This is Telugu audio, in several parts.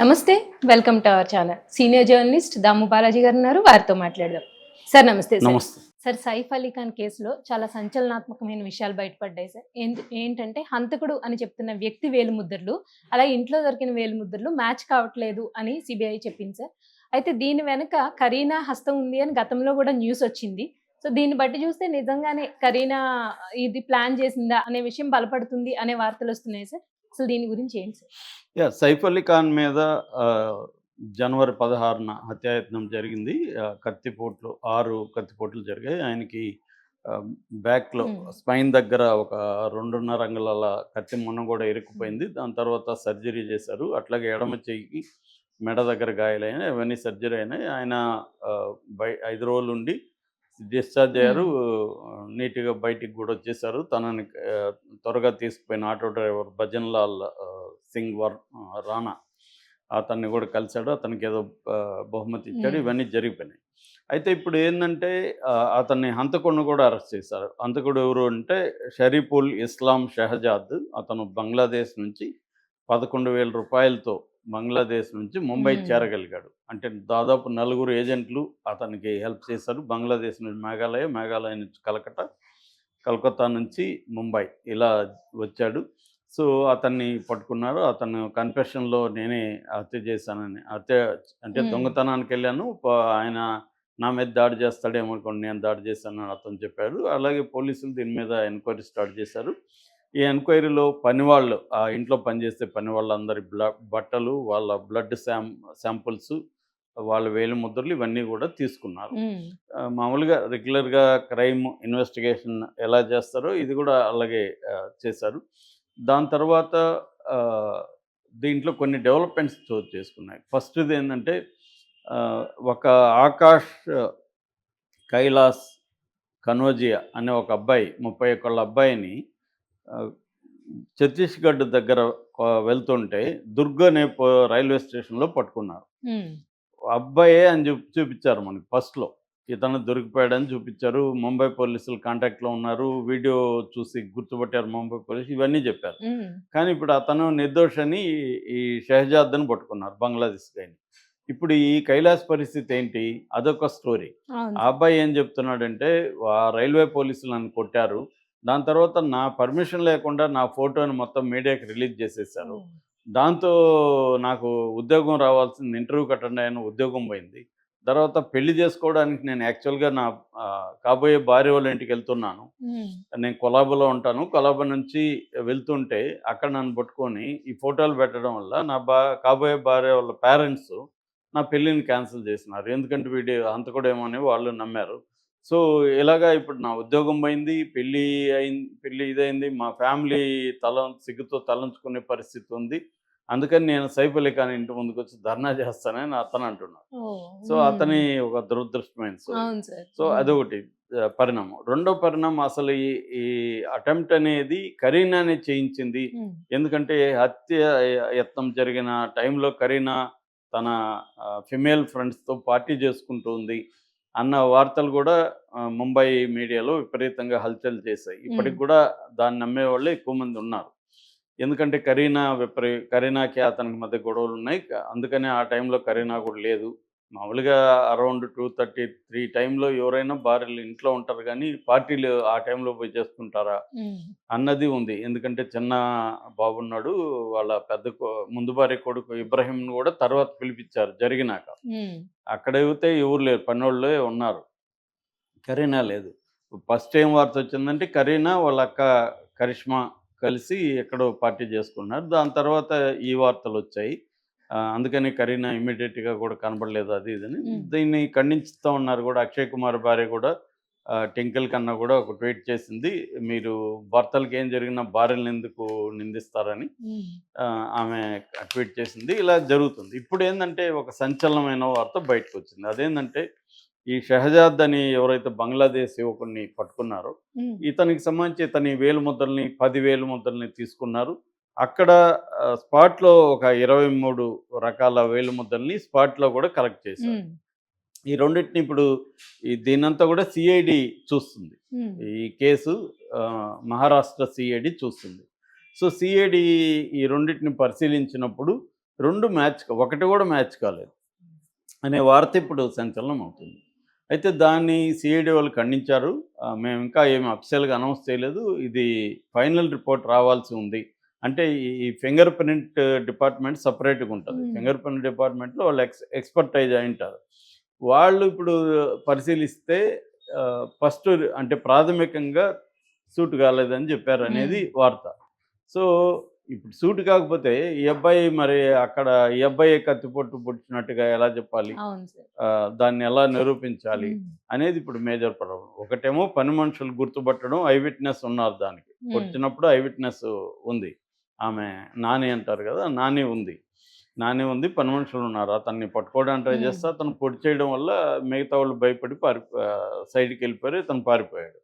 నమస్తే welcome to our channel. Senior journalist Damu Balaji గారు ఉన్నారు వారితో మాట్లాడదాం. సార్ నమస్తే సార్. నమస్తే. సార్ సైఫ్ అలీ ఖాన్ కేసులో చాలా సంచలనాత్మకమైన విషయాలు బయటపడ్డాయి సార్. ఏంటి- ఏంటంటే హంతకుడు అని చెప్తున్న వ్యక్తి వేలిముద్రలు అలా ఇంట్లో దొరికిన వేలిముద్రలు మ్యాచ్ కావట్లేదు అని సిబిఐ చెప్పింది సార్. అయితే దీని వెనుక కరీనా హస్తం ఉంది అని గతంలో కూడా న్యూస్ వచ్చింది. సో దీన్ని బట్టి చూస్తే నిజంగానే కరీనా ఇది ప్లాన్ చేసిందా అనే విషయం బలపడుతుంది అనే వార్తలు వస్తున్నాయి సార్. అసలు దీని గురించి ఏంటి యా సైఫ్ అలీ ఖాన్ మీద జనవరి పదహారున హత్యాయత్నం జరిగింది. కత్తిపోట్లు ఆరు కత్తిపోట్లు జరిగాయి. ఆయనకి బ్యాక్లో. స్పైన్ దగ్గర ఒక రెండున్నర అంగుళాల కత్తి మొన్న కూడా ఇరుక్కుపోయింది. దాని తర్వాత సర్జరీ చేశారు. అట్లాగే ఎడమ చెయ్యికి మెడ దగ్గర గాయాలైనాయి. అవన్నీ సర్జరీ అయినాయి. ఆయన బై ఐదు రోజులు ఉండి డిశ్చార్జ్ అయ్యారు నీట్గా బయటికి కూడా వచ్చేసారు. తనని త్వరగా తీసుకుపోయిన ఆటో డ్రైవర్ భజన్ లాల్ ఆ, సింగ్ వర్ రాణా అతన్ని కూడా కలిశాడు. అతనికి ఏదో బహుమతి ఇచ్చాడు. ఇవన్నీ జరిగిపోయినాయి. అయితే ఇప్పుడు ఏంటంటే అతన్ని హంతకుడిని కూడా అరెస్ట్ చేశారు. హంతకుడు ఎవరు అంటే షరీఫుల్ ఇస్లాం షహజాద్. అతను బంగ్లాదేశ్ నుంచి పదకొండు వేల రూపాయలతో బంగ్లాదేశ్ నుంచి ముంబై. చేరగలిగాడు. అంటే దాదాపు నలుగురు ఏజెంట్లు అతనికి హెల్ప్ చేశారు. బంగ్లాదేశ్ నుంచి మేఘాలయ మేఘాలయ నుంచి కలకత్తా కలకత్తా నుంచి ముంబై ఇలా వచ్చాడు. సో అతన్ని పట్టుకున్నారు. అతను కన్ఫెషన్లో నేనే హత్య చేశానని హత్య అంటే. దొంగతనానికి వెళ్ళాను. ఆయన నా మీద దాడి చేస్తాడేమో అనుకోండి నేను దాడి చేశానని అతను చెప్పాడు. అలాగే పోలీసులు దీని మీద ఎంక్వైరీ స్టార్ట్ చేశారు. ఈ ఎంక్వైరీలో పనివాళ్ళు ఆ ఇంట్లో పనిచేసే పని వాళ్ళందరి బట్టలు వాళ్ళ బ్లడ్ శాం శాంపుల్స్ వాళ్ళ వేలు ముద్రలు ఇవన్నీ కూడా తీసుకున్నారు. మామూలుగా రెగ్యులర్గా క్రైమ్ ఇన్వెస్టిగేషన్ ఎలా చేస్తారో ఇది కూడా అలాగే చేశారు. దాని తర్వాత దీంట్లో కొన్ని డెవలప్మెంట్స్ చోటు చేసుకున్నాయి. ఫస్ట్ది ఏంటంటే ఒక ఆకాష్ కైలాస్ కనోజియా అనే ఒక అబ్బాయి ముప్పై ఒక్కళ్ళ అబ్బాయిని ఛత్తీస్గఢ్ దగ్గర వెళ్తుంటే దుర్గ్ అనే రైల్వే స్టేషన్లో పట్టుకున్నారు. అబ్బాయే అని చూపి చూపించారు మనకి ఫస్ట్లో. ఇతను దొరికిపోయాడని చూపించారు. ముంబై పోలీసులు కాంటాక్ట్లో ఉన్నారు. వీడియో చూసి గుర్తుపట్టారు ముంబై పోలీసు ఇవన్నీ చెప్పారు. కానీ ఇప్పుడు అతను నిర్దోష్ అని ఈ షహజాద్ని పట్టుకున్నారు బంగ్లాదేశ్ గైని. ఇప్పుడు ఈ కైలాస్ పరిస్థితి ఏంటి? అదొక స్టోరీ. ఆ అబ్బాయి ఏం చెప్తున్నాడంటే ఆ రైల్వే పోలీసులు నన్ను కొట్టారు. దాని తర్వాత నా పర్మిషన్ లేకుండా నా ఫోటోని మొత్తం మీడియాకి రిలీజ్ చేసేసారు. దాంతో నాకు ఉద్యోగం రావాల్సింది ఇంటర్వ్యూకి అటెండ్ అయిన ఉద్యోగం పోయింది. తర్వాత పెళ్ళి చేసుకోవడానికి నేను యాక్చువల్గా నా కాబోయే భార్య వాళ్ళ ఇంటికి వెళ్తున్నాను. నేను కొలాబోలో ఉంటాను. కొలాబో నుంచి వెళ్తుంటే అక్కడ నన్ను పట్టుకొని ఈ ఫోటోలు పెట్టడం వల్ల నా బా కాబోయే భార్య వాళ్ళ పేరెంట్స్ నా పెళ్ళిని క్యాన్సిల్ చేసినారు. ఎందుకంటే వీడి హంతకుడేమో అని వాళ్ళు నమ్మారు. సో ఇలాగా ఇప్పుడు నా ఉద్యోగం పోయింది పెళ్ళి అయింది పెళ్ళి ఇదైంది మా ఫ్యామిలీ తల సిగ్గుతో తలంచుకునే పరిస్థితి ఉంది. అందుకని నేను సైఫ్ అలీ ఖాన్ ఇంటి ముందుకు వచ్చి ధర్నా చేస్తానని అతను అంటున్నాడు. సో. అతని ఒక దురదృష్టమైన సో అవును సార్. సో అదొకటి పరిణామం. రెండో పరిణామం అసలు ఈ ఈ అటెంప్ట్ అనేది కరీనానే చేయించింది. ఎందుకంటే హత్య యత్నం జరిగిన టైంలో కరీనా తన ఫిమేల్ ఫ్రెండ్స్తో పార్టీ చేసుకుంటూ ఉంది. అన్న వార్తలు కూడా ముంబై మీడియాలో విపరీతంగా హల్చల్ చేశాయి. ఇప్పటికి. కూడా దాన్ని నమ్మే వాళ్ళే ఎక్కువ మంది ఉన్నారు. ఎందుకంటే కరీనా విపరీ కరీనాకి అతనికి మధ్య గొడవలు ఉన్నాయి. అందుకనే ఆ టైంలో కరీనా కూడా లేదు. మామూలుగా అరౌండ్ టూ థర్టీ త్రీ టైంలో ఎవరైనా భార్యలు ఇంట్లో ఉంటారు కానీ పార్టీలు ఆ టైంలో పోయి చేసుకుంటారా. అన్నది ఉంది. ఎందుకంటే చిన్న బాబున్నాడు వాళ్ళ పెద్ద ముందు భార్య కొడుకు ఇబ్రహీంను కూడా తర్వాత పిలిపించారు జరిగినాక. అక్కడ అయితే ఎవరు లేరు పన్నోళ్ళే ఉన్నారు. కరీనా లేదు. ఫస్ట్ ఏం వార్త వచ్చిందంటే కరీనా వాళ్ళ అక్క కరిష్మా కలిసి ఎక్కడో పార్టీ చేసుకున్నారు. దాని తర్వాత ఈ వార్తలు వచ్చాయి. అందుకని కరీనా ఇమ్మీడియట్గా కూడా కనబడలేదు అది ఇదని. దీన్ని ఖండించుతూ ఉన్నారు కూడా. అక్షయ్ కుమార్ భార్య కూడా టింకిల్ కన్నా కూడా ఒక ట్వీట్ చేసింది మీరు భర్తలకు ఏం జరిగినా భార్యలను ఎందుకు నిందిస్తారని? ఆమె ట్వీట్ చేసింది. ఇలా జరుగుతుంది. ఇప్పుడు ఏంటంటే ఒక సంచలనమైన వార్త బయటకు వచ్చింది. అదేంటంటే ఈ షహజాద్ అని ఎవరైతే బంగ్లాదేశ్ యువకుడిని పట్టుకున్నారో. ఇతనికి సంబంధించి ఇతని వేలు ముద్రల్ని పది వేలు ముద్రల్ని తీసుకున్నారు. అక్కడ స్పాట్లో ఒక ఇరవై మూడు రకాల వేలు ముద్రల్ని స్పాట్లో కూడా కలెక్ట్ చేశారు. ఈ రెండింటిని ఇప్పుడు ఈ దీనంతా కూడా సిఐడి చూస్తుంది. ఈ కేసు మహారాష్ట్ర సిఐడి చూస్తుంది. సో సిఐడి ఈ రెండింటిని పరిశీలించినప్పుడు రెండు మ్యాచ్ ఒకటి కూడా మ్యాచ్ కాలేదు. అనే వార్త ఇప్పుడు సంచలనం అవుతుంది. అయితే దాన్ని సిఐడి వాళ్ళు ఖండించారు. మేము ఇంకా ఏమి అఫిషియల్గా అనౌన్స్ చేయలేదు. ఇది ఫైనల్ రిపోర్ట్ రావాల్సి ఉంది. అంటే ఈ ఫింగర్ ప్రింట్ డిపార్ట్మెంట్ సపరేట్గా ఉంటుంది. Hmm. ఫింగర్ ప్రింట్ డిపార్ట్మెంట్లో వాళ్ళు ఎక్స్ ఎక్స్పర్టైజ్ అయి ఉంటారు వాళ్ళు ఇప్పుడు పరిశీలిస్తే ఫస్ట్ అంటే ప్రాథమికంగా సూట్ కాలేదని చెప్పారు అనేది వార్త. సో ఇప్పుడు సూట్ కాకపోతే ఈ అబ్బాయి మరి అక్కడ ఈ అబ్బాయి కత్తిపొట్టు పొడిచినట్టుగా ఎలా చెప్పాలి? దాన్ని ఎలా నిరూపించాలి అనేది ఇప్పుడు మేజర్ ప్రాబ్లం. ఒకటేమో పని మనుషులు గుర్తుపట్టడం ఐ విట్నెస్ ఉన్నారు దానికి. వచ్చినప్పుడు ఐ విట్నెస్ ఉంది. ఆమె నాని అంటారు కదా నాని ఉంది. నాని ఉంది పని మనుషులు ఉన్నారు. అతన్ని పట్టుకోవడానికి ట్రై. చేస్తే అతను పొడి చేయడం వల్ల మిగతా వాళ్ళు భయపడి పారి సైడ్కి వెళ్ళిపోయారు ఇతను పారిపోయాడు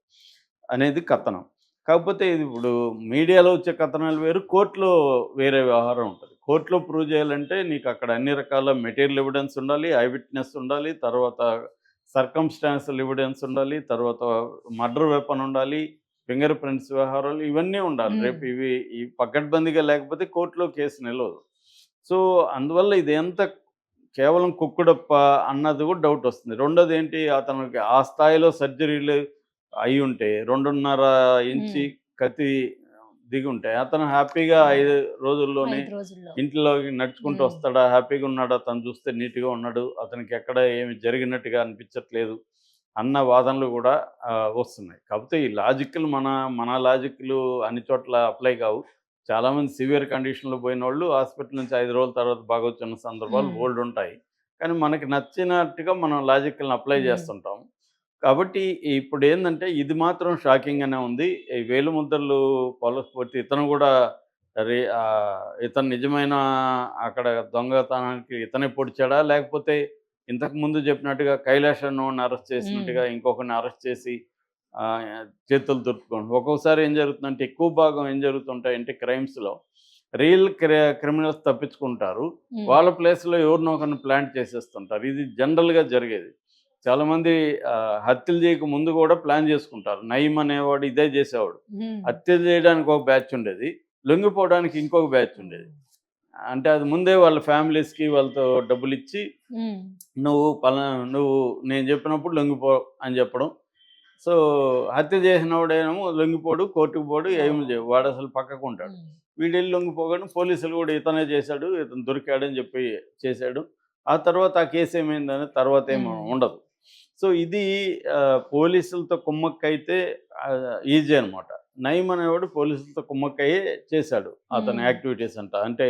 అనేది కథనం. కాకపోతే ఇది ఇప్పుడు మీడియాలో వచ్చే కథనాలు వేరు కోర్టులో వేరే వ్యవహారం ఉంటుంది. కోర్టులో ప్రూవ్ చేయాలంటే నీకు అక్కడ అన్ని రకాల మెటీరియల్ ఎవిడెన్స్ ఉండాలి ఐ విట్నెస్ ఉండాలి తర్వాత సర్కమ్స్టాన్షియల్ ఎవిడెన్స్ ఉండాలి తర్వాత మర్డర్ వెపన్ ఉండాలి ఫింగర్ ప్రింట్స్ వ్యవహారాలు ఇవన్నీ ఉండాలి. రేపు ఇవి ఈ పకడ్బందీగా లేకపోతే కోర్టులో కేసు నిలవదు. సో అందువల్ల ఇది ఎంత కేవలం కుక్కుడప్ప అన్నది కూడా డౌట్ వస్తుంది. రెండోది ఏంటి? అతనికి ఆ స్థాయిలో సర్జరీలు అయి ఉంటే రెండున్నర ఇంచి కత్తి దిగి ఉంటాయి అతను హ్యాపీగా ఐదు రోజుల్లోనే ఇంట్లోకి నడుచుకుంటూ. వస్తాడా? హ్యాపీగా ఉన్నాడా? తను చూస్తే నీట్గా ఉన్నాడు. అతనికి ఎక్కడ ఏమి జరిగినట్టుగా అనిపించట్లేదు. అన్న వాదనలు కూడా వస్తున్నాయి. కాకపోతే ఈ లాజిక్లు మన మన లాజిక్లు అన్ని చోట్ల అప్లై కావు. చాలామంది సివియర్ కండిషన్లో పోయిన వాళ్ళు హాస్పిటల్ నుంచి ఐదు రోజుల తర్వాత బాగొచ్చిన సందర్భాలు మ్మ్. బోల్డ్ ఉంటాయి. కానీ మనకి నచ్చినట్టుగా మనం లాజిక్లను అప్లై. చేస్తుంటాం. కాబట్టి ఇప్పుడు ఏంటంటే ఇది మాత్రం షాకింగ్గానే ఉంది. ఈ వేలు ముద్రలు పొలస్పోతే ఇతను కూడా రే ఇతను నిజమైన అక్కడ దొంగతనానికి ఇతనే పొడిచాడా? లేకపోతే ఇంతకు ముందు చెప్పినట్టుగా కైలాషను అరెస్ట్ చేసినట్టుగా ఇంకొకరిని అరెస్ట్ చేసి చేతులు దుర్పుకోండి ఒక్కొక్కసారి ఏం జరుగుతుందంటే ఎక్కువ భాగం ఏం జరుగుతుంటాయంటే క్రైమ్స్లో రియల్ క్రిమినల్స్ తప్పించుకుంటారు. వాళ్ళ ప్లేస్లో ఎవరినో ఒకరిని ప్లాంట్ చేసేస్తుంటారు. ఇది జనరల్గా జరిగేది. చాలామంది హత్యలు చేయక ముందు కూడా ప్లాన్ చేసుకుంటారు. నయం అనేవాడు ఇదే చేసేవాడు. హత్యలు చేయడానికి ఒక బ్యాచ్ ఉండేది. లొంగిపోవడానికి ఇంకొక బ్యాచ్ ఉండేది. అంటే అది ముందే వాళ్ళ ఫ్యామిలీస్కి వాళ్ళతో డబ్బులు ఇచ్చి. నువ్వు పలా నువ్వు నేను చెప్పినప్పుడు లొంగిపో అని చెప్పడం సో హత్య చేసినవాడేమో లొంగిపోడు కోర్టుకు పోడు ఏమి చేయవు వాడు అసలు పక్కకు ఉంటాడు. వీడు వెళ్ళి లొంగిపోగానే పోలీసులు కూడా ఇతనే చేశాడు ఇతను దొరికాడని చెప్పి చేశాడు ఆ తర్వాత ఆ కేసు ఏమైందని తర్వాత ఏమో. ఉండదు సో ఇది పోలీసులతో కుమ్మక్కైతే ఈజీ అనమాట నయం అనేవాడు పోలీసులతో కుమ్మక్కయ్యే చేశాడు అతని. యాక్టివిటీస్ అంట అంటే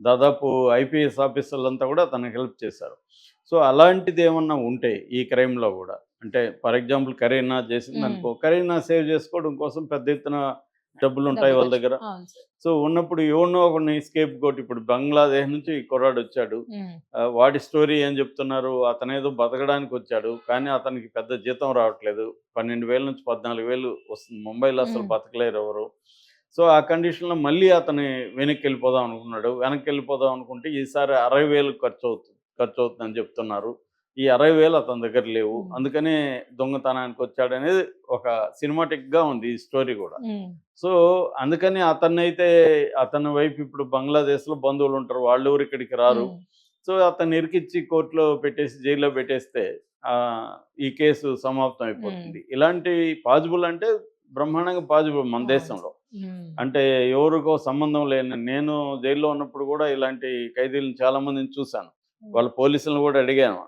దాదాపు ఐపీఎస్ ఆఫీసర్లంతా కూడా అతనికి హెల్ప్ చేశారు. సో అలాంటిది ఏమన్నా ఉంటే ఈ క్రైమ్లో కూడా అంటే ఫర్ ఎగ్జాంపుల్ కరీనా చేసింది. అనుకో కరీనా సేవ్ చేసుకోవడం కోసం పెద్ద ఎత్తున డబ్బులు ఉంటాయి వాళ్ళ దగ్గర సో ఉన్నప్పుడు ఎవరినో ఒకరిని స్కేప్ కోట్ ఇప్పుడు బంగ్లాదేశ్ నుంచి ఈ కుర్రాడు వచ్చాడు. వాడి స్టోరీ ఏం చెప్తున్నారు? అతనేదో బతకడానికి వచ్చాడు కానీ అతనికి పెద్ద జీతం రావట్లేదు. పన్నెండు వేల నుంచి పద్నాలుగు వేలు వస్తుంది. ముంబైలో అసలు. బతకలేరు ఎవరు. సో ఆ కండిషన్లో మళ్ళీ అతని వెనక్కి వెళ్ళిపోదాం అనుకున్నాడు వెనక్కి వెళ్ళిపోదాం అనుకుంటే ఈసారి అరవై వేలు ఖర్చు అవుతుంది ఖర్చు అవుతుందని చెప్తున్నారు ఈ అరవై వేలు అతని దగ్గర లేవు. అందుకనే దొంగతనానికి వచ్చాడు అనేది ఒక సినిమాటిక్గా ఉంది ఈ స్టోరీ కూడా. సో అందుకని అతన్ని అయితే అతని వైపు ఇప్పుడు బంగ్లాదేశ్లో బంధువులు ఉంటారు వాళ్ళు ఎవరు ఇక్కడికి రారు. సో అతన్ని ఇరికిచ్చి కోర్టులో పెట్టేసి జైల్లో పెట్టేస్తే ఈ కేసు సమాప్తం అయిపోతుంది ఇలాంటి పాజిబుల్ అంటే బ్రహ్మాండంగా పాజిబుల్ మన. దేశంలో. అంటే ఎవరికో సంబంధం లేని నేను జైల్లో ఉన్నప్పుడు కూడా ఇలాంటి ఖైదీలను చాలా మందిని చూశాను వాళ్ళ పోలీసులను కూడా అడిగాను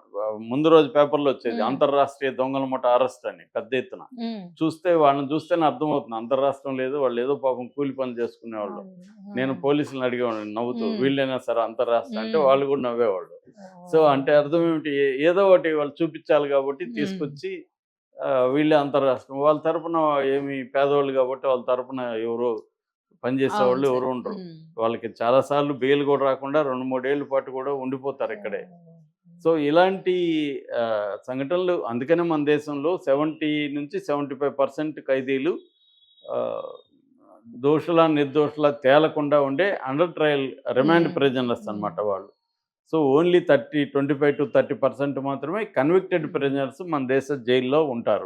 ముందు రోజు పేపర్లో వచ్చేది. అంతర్రాష్ట్రీయ దొంగల ముఠ అరెస్ట్ అని పెద్ద ఎత్తున. చూస్తే వాళ్ళని చూస్తేనే అర్థమవుతుంది అంతర్రాష్ట్రం లేదు వాళ్ళు ఏదో పాపం కూలి పని చేసుకునేవాళ్ళు. నేను పోలీసులను అడిగేవాడిని నవ్వుతూ. వీళ్ళైనా సరే అంతర్రాష్ట్రం అంటే. వాళ్ళు కూడా నవ్వేవాళ్ళు సో అంటే అర్థం ఏమిటి ఏదో ఒకటి వాళ్ళు చూపించాలి కాబట్టి. తీసుకొచ్చి వీళ్ళే అంతర్రాష్ట్రం. వాళ్ళ తరపున ఏమి పేదవాళ్ళు కాబట్టి వాళ్ళ తరపున ఎవరో పనిచేసే వాళ్ళు ఎవరు ఉండరు. వాళ్ళకి చాలాసార్లు బెయిల్ కూడా రాకుండా రెండు మూడేళ్ళ పాటు కూడా ఉండిపోతారు ఇక్కడే. సో ఇలాంటి సంఘటనలు అందుకనే మన దేశంలో సెవెంటీ నుంచి సెవెంటీ ఫైవ్ పర్సెంట్ ఖైదీలు దోషుల నిర్దోషుల తేలకుండా ఉండే అండర్ ట్రయల్ రిమాండ్. ప్రిజనర్స్ అన్నమాట వాళ్ళు. So only thirty twenty five to thirty percent మాత్రమే కన్విక్టెడ్ ప్రిజనర్స్ మన దేశ జైల్లో ఉంటారు.